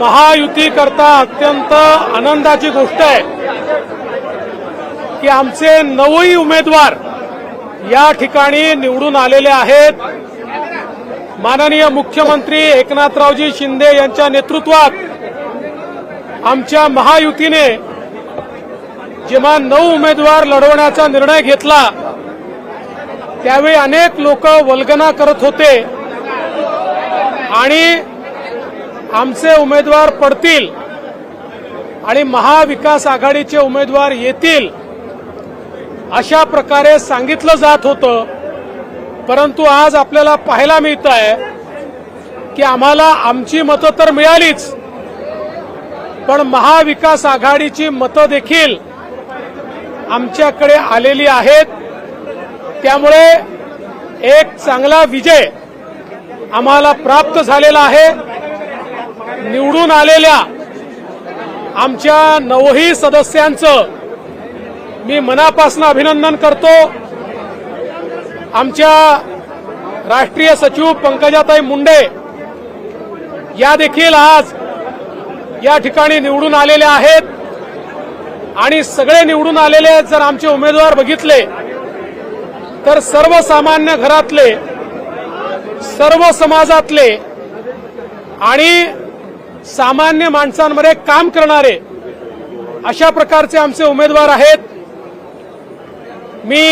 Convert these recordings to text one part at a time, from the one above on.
महायुती करता अत्यंत आनंदाची गोष्ट आहे की आमचे नऊही उमेदवार या ठिकाणी निवडून आलेले आहेत. माननीय मुख्यमंत्री एकनाथरावजी शिंदे यांच्या नेतृत्वात आमच्या महायुतीने जेव्हा नऊ उमेदवार लढवण्याचा निर्णय घेतला त्यावेळी अनेक लोक वल्गना करत होते. आणि आमचे उमेदवार पडतील आणि महाविकास आघाडीचे उमेदवार येतील अशा प्रकारे सांगितलं जात होतं. परंतु आज आपल्याला पाहायला मिळत आहे की आम्हाला आमची मतं तर मिळालीच पण महाविकास आघाडीची मतं देखील आमच्याकडे आलेली आहेत. त्यामुळे एक चांगला विजय आम्हाला प्राप्त झालेला आहे. निवडून आलेल्या आमच्या नवही सदस्यांचं मी मनापासून अभिनंदन करतो. आमच्या राष्ट्रीय सचिव पंकजाताई मुंडे या देखील आज या ठिकाणी निवडून आलेल्या आहेत. आणि सगळे निवडून आलेले जर आमचे उमेदवार बघितले तर सर्वसामान्य घरातले सर्व समाजातले आणि सामान्य माणसांमध्ये काम करणारे अशा प्रकारचे आमचे उमेदवार आहेत. मी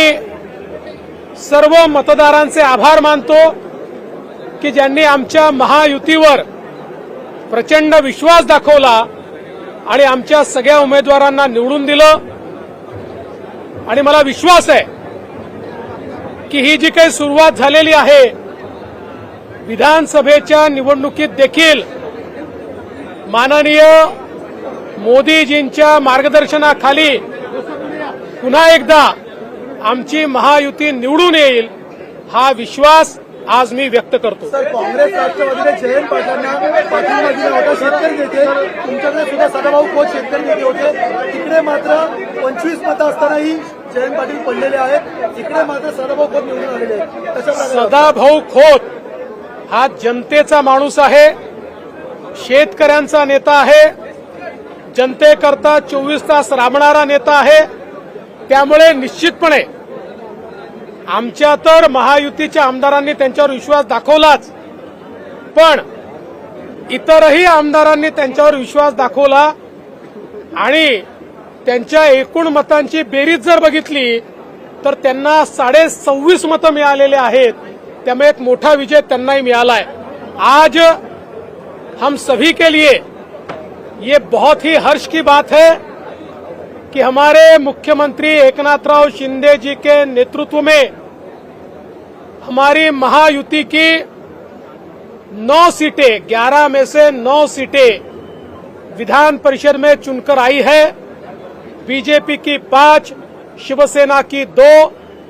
सर्व मतदारांचे आभार मानतो की ज्यांनी आमच्या महायुतीवर प्रचंड विश्वास दाखवला आणि आमच्या सगळ्या उमेदवारांना निवडून दिलं. आणि मला विश्वास आहे की ही जी काही सुरुवात झालेली आहे विधानसभेच्या निवडणुकीत देखील माननीय मोदीजींच्या मार्गदर्शनाखाली पुन्हा एकदा आमची महायुती निवडून येईल हा विश्वास आज मी व्यक्त करतो. काँग्रेस राष्ट्रवादीने जयंत पाटलांना पाठिंबा दिला होता शेतकरी नेते. तुमच्याकडे सुद्धा सदाभाऊ खोत शेतकरी नेते होते. तिकडे मात्र पंचवीस मतं असतानाही जयंत पाटील पडलेले आहेत. इकडे मात्र सदाभाऊ खोत निवडून आलेले आहेत. सदाभाऊ खोत हा जनतेचा माणूस आहे. शेतकऱ्यांचा नेता आहे. जनतेकरता चोवीस तास राबणारा नेता आहे. त्यामुळे निश्चितपणे आमच्या तर महायुतीच्या आमदारांनी त्यांच्यावर विश्वास दाखवलाच. पण इतरही आमदारांनी त्यांच्यावर विश्वास दाखवला आणि त्यांच्या एकूण मतांची बेरीज जर बघितली तर त्यांना साडे सव्वीस मतं मिळालेले आहेत. त्यामुळे एक मोठा विजय त्यांनाही मिळाला आज हम सभी के लिए ये बहुत ही हर्ष की बात है कि हमारे मुख्यमंत्री एकनाथ राव शिंदे जी के नेतृत्व में हमारी महायुति की नौ सीटें, ग्यारह में से नौ सीटें विधान परिषद में चुनकर आई है। बीजेपी की पाँच, शिवसेना की दो,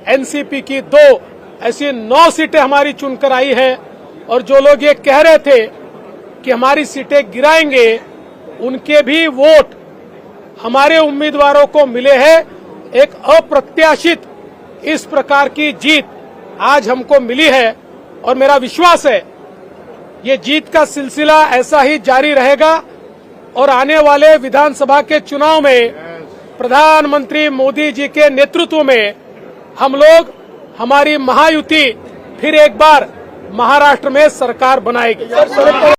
एनसीपी की दो, ऐसी नौ सीटें हमारी चुनकर आई है। और जो लोग ये कह रहे थे कि हमारी सीटें गिराएँगे, उनके भी वोट हमारे उम्मीदवारों को मिले हैं। एक अप्रत्याशित इस प्रकार की जीत आज हमको मिली है और मेरा विश्वास है, ये जीत का सिलसिला ऐसा ही जारी रहेगा और आने वाले विधानसभा के चुनाव में प्रधानमंत्री मोदी जी के नेतृत्व में हम लोग हमारी महायुति फिर एक बार महाराष्ट्र में सरकार बनाएगी।